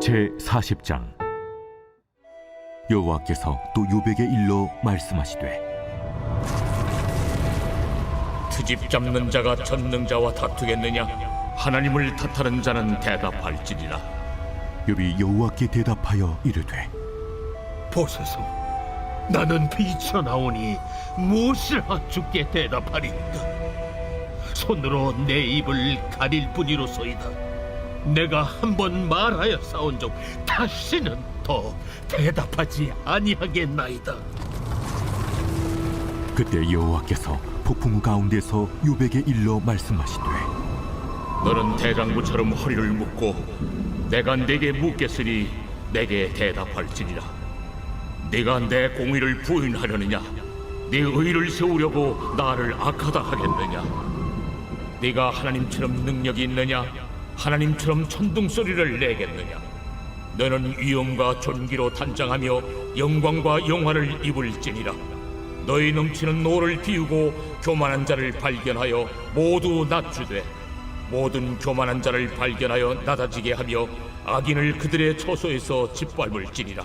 제 40장 여호와께서 또 요백에 일러 말씀하시되 트집 잡는 자가 전능자와 다투겠느냐? 하나님을 탓하는 자는 대답할지니라. 욥이 여호와께 대답하여 이르되 보소서. 나는 비쳐나오니 무엇을 주께 대답하리이까? 손으로 내 입을 가릴 뿐이로소이다. 내가 한 번 말하여 싸운 적 다시는 더 대답하지 아니하겠나이다. 그때 여호와께서 폭풍우 가운데서 요백에 일러 말씀하시되 너는 대장부처럼 허리를 묶고 내가 네게 묻겠으니 내게 대답할지니라. 네가 내 공의를 부인하려느냐? 네 의를 세우려고 나를 악하다 하겠느냐? 네가 하나님처럼 능력이 있느냐? 하나님처럼 천둥 소리를 내겠느냐? 너는 위엄과 존귀로 단장하며 영광과 영화를 입을지니라. 너희 넘치는 노를 비우고 교만한 자를 발견하여 모두 낮추되 모든 교만한 자를 발견하여 낮아지게 하며 악인을 그들의 처소에서 짓밟을지니라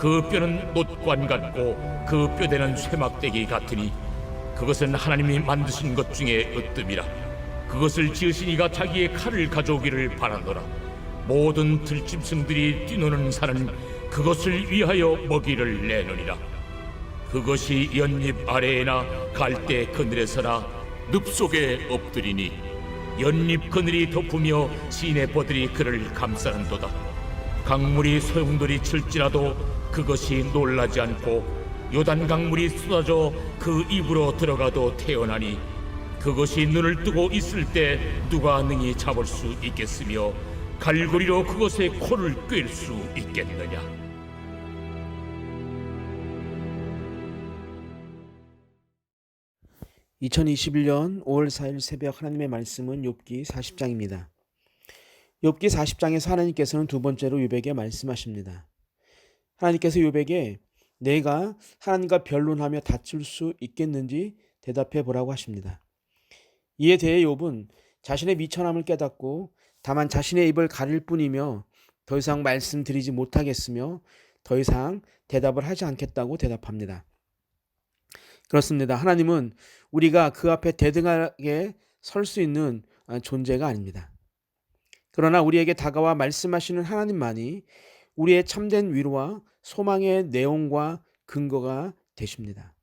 그 뼈는 못관 같고 그 뼈대는 쇠막대기 같으니 그것은 하나님이 만드신 것 중에 으뜸이라. 그것을 지으신 이가 자기의 칼을 가져오기를 바라노라. 모든 들짐승들이 뛰노는 산은 그것을 위하여 먹이를 내느니라. 그것이 연잎 아래에나 갈대 그늘에서나 늪 속에 엎드리니 연잎 그늘이 덮으며 시내 버들이 그를 감싸는도다. 강물이 소용돌이 칠지라도 그것이 놀라지 않고 요단 강물이 쏟아져 그 입으로 들어가도 태어나니 그것이 눈을 뜨고 있을 때 누가 능히 잡을 수 있겠으며 갈고리로 그것의 코를 꿰 수 있겠느냐 2021년 5월 4일 새벽 하나님의 말씀은 욥기 40장입니다. 욥기 40장에서 하나님께서는 두 번째로 욥에게 말씀하십니다. 하나님께서 욥에게 내가 하나님과 변론하며 다툴 수 있겠는지 대답해 보라고 하십니다. 이에 대해 욥은 자신의 미천함을 깨닫고 다만 자신의 입을 가릴 뿐이며 더 이상 말씀드리지 못하겠으며 더 이상 대답을 하지 않겠다고 대답합니다. 그렇습니다. 하나님은 우리가 그 앞에 대등하게 설 수 있는 존재가 아닙니다. 그러나 우리에게 다가와 말씀하시는 하나님만이 우리의 참된 위로와 소망의 내용과 근거가 되십니다.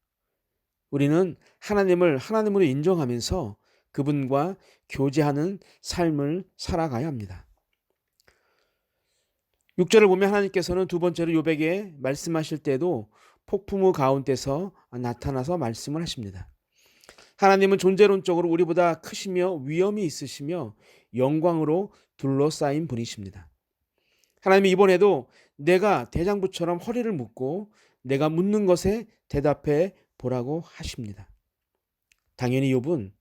우리는 하나님을 하나님으로 인정하면서 그분과 교제하는 삶을 살아가야 합니다. 6절을 보면 하나님께서는 두 번째로 요백에 말씀하실 때도 폭풍우 가운데서 나타나서 말씀을 하십니다. 하나님은 존재론적으로 우리보다 크시며 위엄이 있으시며 영광으로 둘러싸인 분이십니다. 하나님이 이번에도 내가 대장부처럼 허리를 묶고 내가 묻는 것에 대답해 보라고 하십니다. 당연히 욥은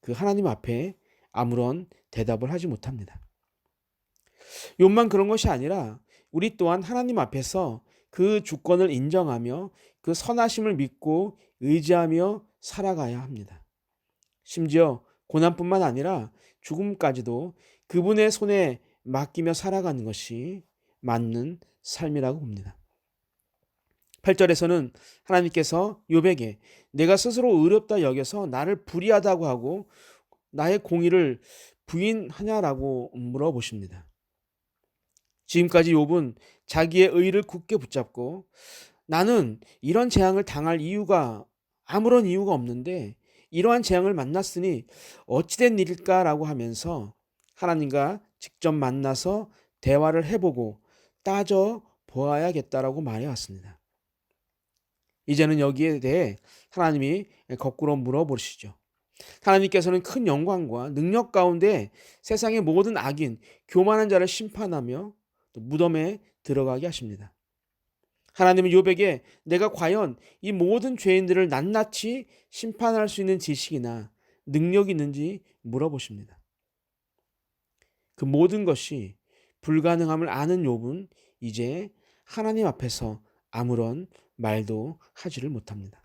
그 하나님 앞에 아무런 대답을 하지 못합니다. 욥만 그런 것이 아니라 우리 또한 하나님 앞에서 그 주권을 인정하며 그 선하심을 믿고 의지하며 살아가야 합니다. 심지어 고난뿐만 아니라 죽음까지도 그분의 손에 맡기며 살아가는 것이 맞는 삶이라고 봅니다. 8절에서는 하나님께서 요백에 내가 스스로 의롭다 여겨서 나를 불의하다고 하고 나의 공의를 부인하냐라고 물어보십니다. 지금까지 욥은 자기의 의를 굳게 붙잡고 나는 이런 재앙을 당할 이유가 아무런 이유가 없는데 이러한 재앙을 만났으니 어찌된 일일까라고 하면서 하나님과 직접 만나서 대화를 해보고 따져 보아야겠다라고 말해왔습니다. 이제는 여기에 대해 하나님이 거꾸로 물어보시죠. 하나님께서는 큰 영광과 능력 가운데 세상의 모든 악인, 교만한 자를 심판하며 또 무덤에 들어가게 하십니다. 하나님은 요백에 내가 과연 이 모든 죄인들을 낱낱이 심판할 수 있는 지식이나 능력이 있는지 물어보십니다. 그 모든 것이 불가능함을 아는 욥은 이제 하나님 앞에서 아무런 말도 하지를 못합니다.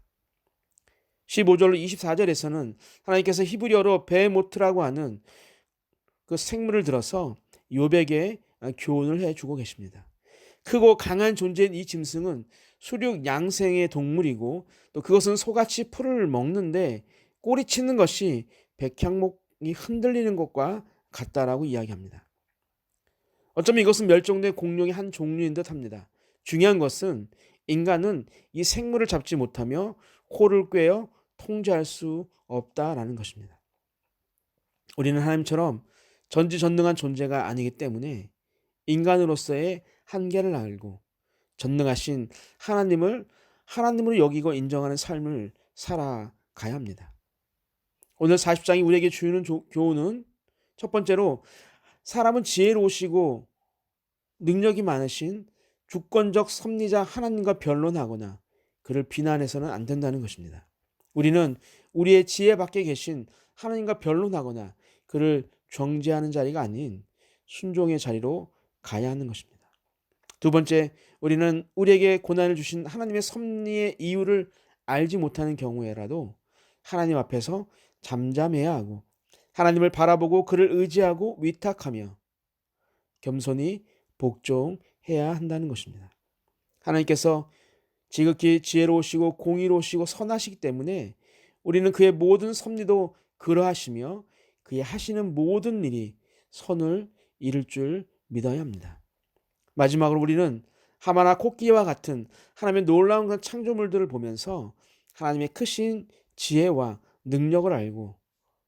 15절 24절에서는 하나님께서 히브리어로 베모트라고 하는 그 생물을 들어서 욥에게 교훈을 해 주고 계십니다. 크고 강한 존재인 이 짐승은 수륙 양생의 동물이고 또 그것은 소같이 풀을 먹는데 꼬리치는 것이 백향목이 흔들리는 것과 같다라고 이야기합니다. 어쩌면 이것은 멸종된 공룡의 한 종류인 듯 합니다. 중요한 것은 인간은 이 생물을 잡지 못하며 코를 꿰어 통제할 수 없다라는 것입니다. 우리는 하나님처럼 전지전능한 존재가 아니기 때문에 인간으로서의 한계를 알고 전능하신 하나님을 하나님으로 여기고 인정하는 삶을 살아가야 합니다. 오늘 40장이 우리에게 주는 교훈은 첫 번째로 사람은 지혜로우시고 능력이 많으신 주권적 섭리자 하나님과 변론하거나 그를 비난해서는 안 된다는 것입니다. 우리는 우리의 지혜 밖에 계신 하나님과 변론하거나 그를 정죄하는 자리가 아닌 순종의 자리로 가야 하는 것입니다. 두 번째, 우리는 우리에게 고난을 주신 하나님의 섭리의 이유를 알지 못하는 경우에라도 하나님 앞에서 잠잠해야 하고 하나님을 바라보고 그를 의지하고 위탁하며 겸손히 복종해야 한다는 것입니다. 하나님께서 지극히 지혜로우시고 공의로우시고 선하시기 때문에 우리는 그의 모든 섭리도 그러하시며 그의 하시는 모든 일이 선을 이룰 줄 믿어야 합니다. 마지막으로 우리는 하마나 코끼리와 같은 하나님의 놀라운 창조물들을 보면서 하나님의 크신 지혜와 능력을 알고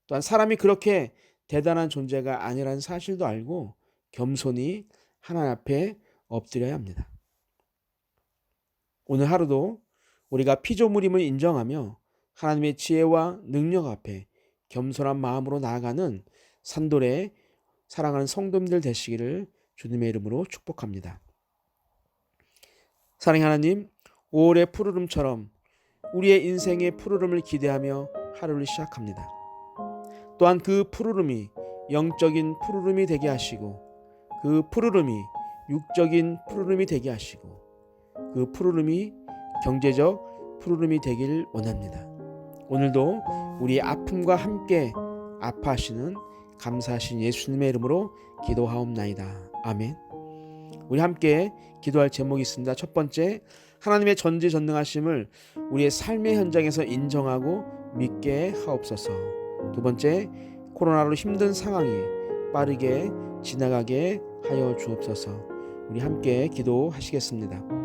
또한 사람이 그렇게 대단한 존재가 아니라는 사실도 알고 겸손히 하나님 앞에 엎드려야 합니다. 오늘 하루도 우리가 피조물임을 인정하며 하나님의 지혜와 능력 앞에 겸손한 마음으로 나아가는 산돌의 사랑하는 성도님들 되시기를 주님의 이름으로 축복합니다. 사랑 하나님, 5월의 푸르름처럼 우리의 인생의 푸르름을 기대하며 하루를 시작합니다. 또한 그 푸르름이 영적인 푸르름이 되게 하시고 그 푸르름이 육적인 푸르름이 되게 하시고 그 푸르름이 경제적 푸르름이 되길 원합니다. 오늘도 우리의 아픔과 함께 아파하시는 감사하신 예수님의 이름으로 기도하옵나이다. 아멘. 우리 함께 기도할 제목이 있습니다. 첫 번째, 하나님의 전지전능하심을 우리의 삶의 현장에서 인정하고 믿게 하옵소서. 두 번째, 코로나로 힘든 상황이 빠르게 지나가게 하여 주옵소서. 우리 함께 기도하시겠습니다.